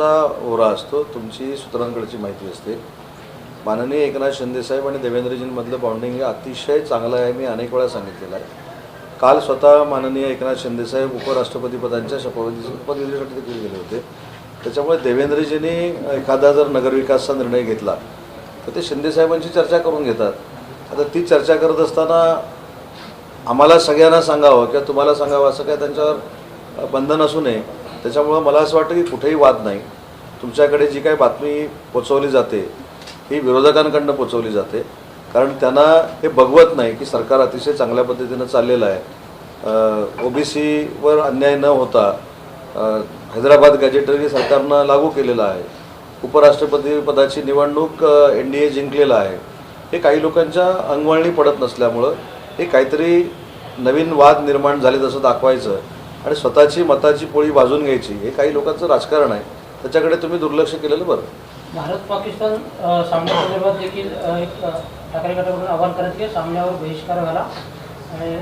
तुमचा ओरा असतो तुमची सूत्रांकडची माहिती असते. माननीय एकनाथ शिंदेसाहेब आणि देवेंद्रजींमधलं बॉन्डिंग हे अतिशय चांगलं आहे मी अनेक वेळा सांगितलेलं आहे. काल स्वतः माननीय एकनाथ शिंदेसाहेब उपराष्ट्रपतीपदांच्या शपथविधी देखील गेले होते. त्याच्यामुळे देवेंद्रजींनी एखादा जर नगरविकासचा निर्णय घेतला तर ते शिंदेसाहेबांची चर्चा करून घेतात. आता ती चर्चा करत असताना आम्हाला सगळ्यांना सांगावं किंवा तुम्हाला सांगावं असं काय त्यांच्यावर बंधन असू नये. त्याच्यामुळं मला असं वाटतं की कुठेही वाद नाही. तुमच्याकडे जी काही बातमी पोचवली जाते ही विरोधकांकडनं पोचवली जाते. कारण त्यांना हे बघवत नाही की सरकार अतिशय चांगल्या पद्धतीनं चाललेलं आहे. ओबीसीवर अन्याय न होता हैदराबाद गॅजेटरी सरकारनं लागू केलेलं आहे. उपराष्ट्रपती पदाची निवडणूक एन डी ए जिंकलेलं आहे. हे काही लोकांच्या अंगवळणी पडत नसल्यामुळं हे काहीतरी नवीन वाद निर्माण झाले तसं दाखवायचं. आणि स्वतःची मताची पोळी भाजून घ्यायची हे काही लोकांचं राजकारण आहे. त्याच्याकडे तुम्ही दुर्लक्ष केलेलं बरं. भारत पाकिस्तान सामन्यासंदर्भात देखील एक ठाकरे गटाकडून आवाहन करत की सामन्यावर बहिष्कार घाला आणि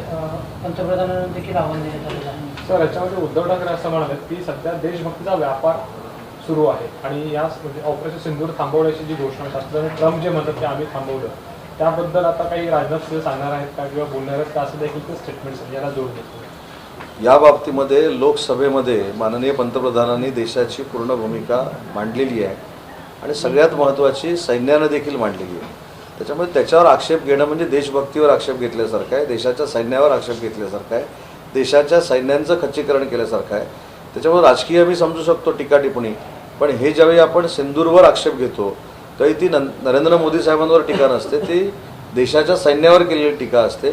पंतप्रधानांना देखील आवाहन देण्यात आलेलं आहे. सर याच्यामध्ये उद्धव ठाकरे असं म्हणाले की सध्या देशभक्तीचा व्यापार सुरू आहे आणि या म्हणजे ऑपरेशन सिंदूर थांबवण्याची जी घोषणा शास्त्रज्ञ ट्रम्प जे म्हणतात की आम्ही थांबवलं त्याबद्दल आता काही राजनाथ सिंह सांगणार आहेत का किंवा बोलणार आहेत का असं देखील ते स्टेटमेंट्स याला जोड देतो या बाबतीमध्ये लोकसभेमध्ये माननीय पंतप्रधानांनी देशाची पूर्ण भूमिका मांडलेली आहे आणि सगळ्यात महत्त्वाची सैन्यानं देखील मांडलेली आहे. त्याच्यामुळे त्याच्यावर आक्षेप घेणं म्हणजे देशभक्तीवर आक्षेप घेतल्यासारखं आहे देशाच्या सैन्यावर आक्षेप घेतल्यासारखं आहे देशाच्या सैन्यांचं खच्चीकरण केल्यासारखं आहे. त्याच्यामुळे राजकीय मी समजू शकतो टीका टिप्पणी पण हे ज्यावेळी आपण सिंदूरवर आक्षेप घेतो तरी ती नं नरेंद्र मोदी साहेबांवर टीका नसते ती देशाच्या सैन्यावर केलेली टीका असते.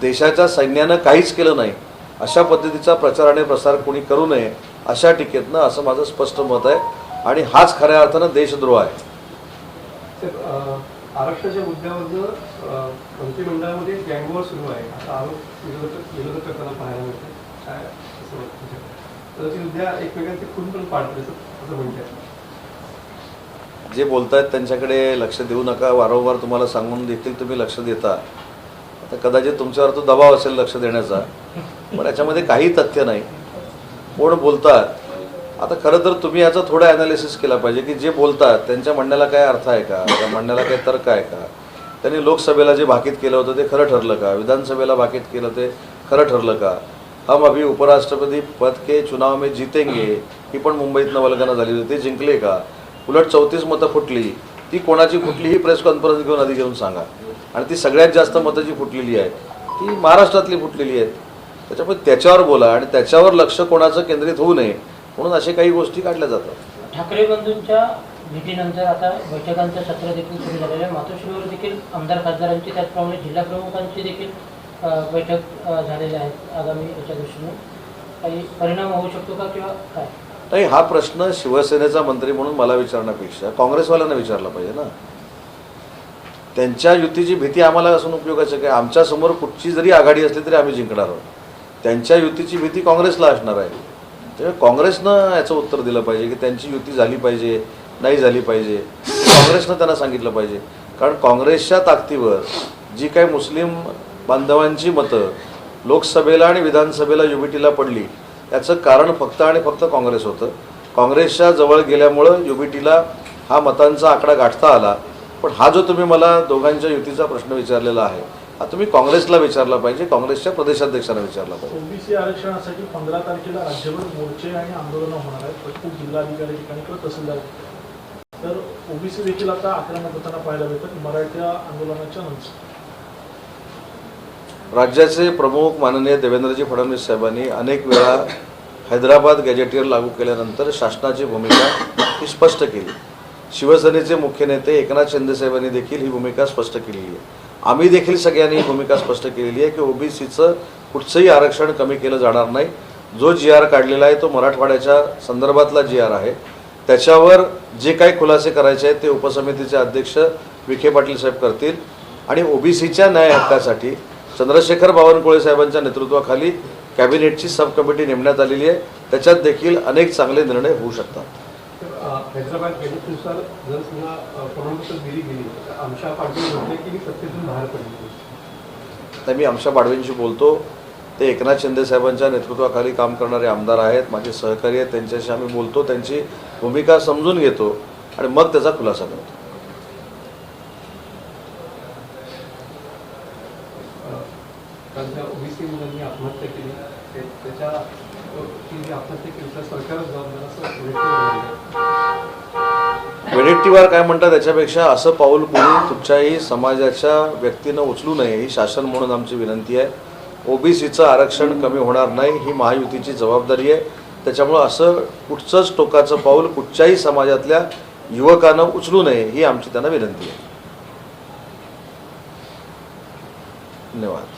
देशाच्या सैन्यानं काहीच केलं नाही अशा पद्धतीचा प्रचार आणि प्रसार कोणी करू नये अशा टीकेतनं असं माझं स्पष्ट मत आहे. आणि हाच खऱ्या अर्थानं देशद्रोह आहे. आरक्षणाच्या मुद्द्यावर मंत्रिमंडळामध्ये गँगवॉर सुरू आहे. असा आरोप विरोधक विरोधक करताना पाहायला मिळतो काय असं वाटतं उद्या एकमेकांचे खून पण पाडतील असं असं म्हणतात. जे बोलतायत त्यांच्याकडे लक्ष देऊ नका. वारंवार तुम्हाला सांगून देखील तुम्ही लक्ष देता. आता कदाचित तुमच्यावर तो दबाव असेल लक्ष देण्याचा. पण याच्यामध्ये काही तथ्य नाही. कोण बोलतात? आता खरं तर तुम्ही याचं थोडं ॲनालिसिस केला पाहिजे की जे बोलतात त्यांच्या म्हणण्याला काय अर्थ आहे का? त्या म्हणण्याला काय तर्क आहे का? त्यांनी लोकसभेला जे भाकीत केलं होतं ते खरं ठरलं का? विधानसभेला भाकीत केलं ते खरं ठरलं का? हम अभी उपराष्ट्रपती पद के चुनाव में जीतेंगे ही पण मुंबईत नवलगना झाली होती. ते जिंकले का? उलट चौतीस मतं फुटली. ती कोणाची फुटली ही प्रेस कॉन्फरन्स घेऊन आधी घेऊन सांगा. आणि ती सगळ्यात जास्त मतं जी फुटलेली आहे ती महाराष्ट्रातली फुटलेली आहेत. त्याच्यामुळे त्याच्यावर बोला आणि त्याच्यावर लक्ष कोणाचं केंद्रित होऊ नये म्हणून अशा काही गोष्टी काढल्या जातात. ठाकरे बंधूंच्या भेटीनंतर आता बैठकांचं सत्र देखील सुरू झालेलं आहे. मातोश्रीवर देखील आमदार खासदारांची त्याचप्रमाणे जिल्हा प्रमुखांची देखील बैठक अ, झालेल्या आहेत आगामी याच्या दृष्टीने. काही परिणाम होऊ शकतो का किंवा काय? नाही हा प्रश्न शिवसेनेचा मंत्री म्हणून मला विचारण्यापेक्षा काँग्रेसवाल्यांना विचारला पाहिजे ना. त्यांच्या युतीची भीती आम्हाला असून उपयोगाचं काय? आमच्यासमोर कुठची जरी आघाडी असली तरी आम्ही जिंकणार आहोत. त्यांच्या युतीची भीती काँग्रेसला असणार आहे. त्यामुळे काँग्रेसनं याचं उत्तर दिलं पाहिजे की त्यांची युती झाली पाहिजे नाही झाली पाहिजे. काँग्रेसनं त्यांना सांगितलं पाहिजे. कारण काँग्रेसच्या ताकदीवर जी काही मुस्लिम बांधवांची मतं लोकसभेला आणि विधानसभेला युबीटीला पडली याचं कारण फक्त आणि फक्त काँग्रेस होतं. काँग्रेसच्या जवळ गेल्यामुळं युबीटीला हा मतांचा आकडा गाठता आला. पण हा जो तुम्ही मला दोघांच्या युतीचा प्रश्न विचारलेला आहे हा तुम्ही काँग्रेसला विचारला पाहिजे काँग्रेसच्या प्रदेशाध्यक्षांना विचारला पाहिजे. ओबीसी आरक्षणासाठी पंधरा तारखेला राज्यभर मोर्चे आणि आंदोलनं होणार आहेत. प्रत्येक जिल्हाधिकारी ठिकाणी किंवा तहसीलदार. तर ओबीसी देखील आता आक्रमक होताना पाहायला मिळतात मराठा आंदोलनाच्या नंतर राज्याचे प्रमुख माननीय देवेंद्रजी फडणवीस साहेबांनी अनेक वेळा हैदराबाद गॅजेटियर लागू केल्यानंतर शासनाची भूमिका ही स्पष्ट केली. शिवसेनेचे मुख्य नेते एकनाथ शिंदे साहेबांनी देखील ही भूमिका स्पष्ट केलेली आहे. आम्ही देखील सगळ्यांनी भूमिका स्पष्ट केलेली आहे की ओबीसीचं कुठचंही आरक्षण कमी केलं जाणार नाही. जो जी आर काढलेला आहे तो मराठवाड्याच्या संदर्भातला जी आर आहे. त्याच्यावर जे काही खुलासे करायचे आहेत ते उपसमितीचे अध्यक्ष विखे पाटील साहेब करतील. आणि ओबीसीच्या न्याय हक्कासाठी चंद्रशेखर बावनकुळे साहेबांच्या नेतृत्वाखाली कॅबिनेटची सब कमिटी नेमण्यात आलेली आहे. त्याच्यात देखील अनेक चांगले निर्णय होऊ शकतात. हैदराबाद जर प्रमाणपत्र दिली गेली तर आमच्या पाटील म्हटले की मी सत्तेतून बाहेर पडली. आता मी आमच्या पाडवींशी बोलतो. ते एकनाथ शिंदे साहेबांच्या नेतृत्वाखाली काम करणारे आमदार आहेत माझे सहकारी आहेत त्यांच्याशी आम्ही बोलतो त्यांची भूमिका समजून घेतो आणि मग त्याचा खुलासा करतो. आत्महत्या केली. त्याच्या अ, काय म्हणतात त्याच्यापेक्षा असं पाऊल कोणी कुठच्याही समाजाच्या व्यक्तीनं उचलू नये ही शासन म्हणून आमची विनंती आहे. ओबीसीचं आरक्षण कमी होणार नाही ही महायुतीची जबाबदारी आहे. त्याच्यामुळं असं कुठचंच टोकाचं पाऊल कुठच्याही समाजातल्या युवकानं उचलू नये ही आमची त्यांना विनंती आहे. धन्यवाद.